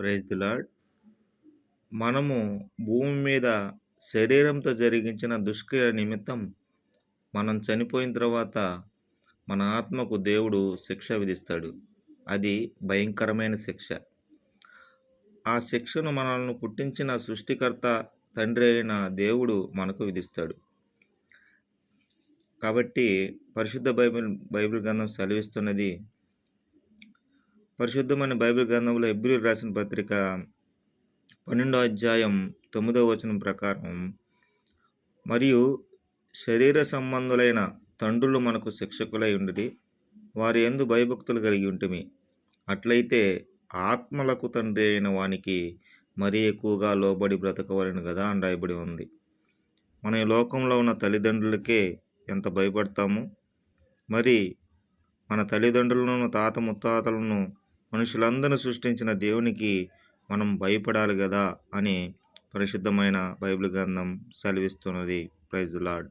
Praise దిలాడ్ మనము భూమి మీద శరీరంతో జరిగించిన దుష్క్రియ నిమిత్తం మనం చనిపోయిన తర్వాత మన ఆత్మకు దేవుడు శిక్ష విధిస్తాడు. అది భయంకరమైన శిక్ష. ఆ శిక్షను మనల్ని పుట్టించిన సృష్టికర్త తండ్రి అయిన దేవుడు మనకు విధిస్తాడు. కాబట్టి పరిశుద్ధ బైబిల్ బైబిల్ గ్రంథం సెలవిస్తున్నది పరిశుద్ధమైన బైబిల్ గ్రంథంలో ఎబ్రిల్ రాసిన పత్రిక పన్నెండో అధ్యాయం తొమ్మిదో వచనం ప్రకారం మరియు శరీర సంబంధులైన తండ్రులు మనకు శిక్షకులై ఉండి వారి ఎందు భయభక్తులు కలిగి ఉంటుంది అట్లయితే ఆత్మలకు తండ్రి అయిన వానికి మరీ ఎక్కువగా లోబడి బ్రతకవలను కదా అని రాయబడి ఉంది. మన ఈ లోకంలో ఉన్న తల్లిదండ్రులకే ఎంత భయపడతాము? మరి మన తల్లిదండ్రులను తాత ముత్తాతలను మనుషులందరిని సృష్టించిన దేవునికి మనం భయపడాలి కదా అని పరిశుద్ధమైన బైబిల్ గ్రంథం సెలవిస్తున్నది. Praise lord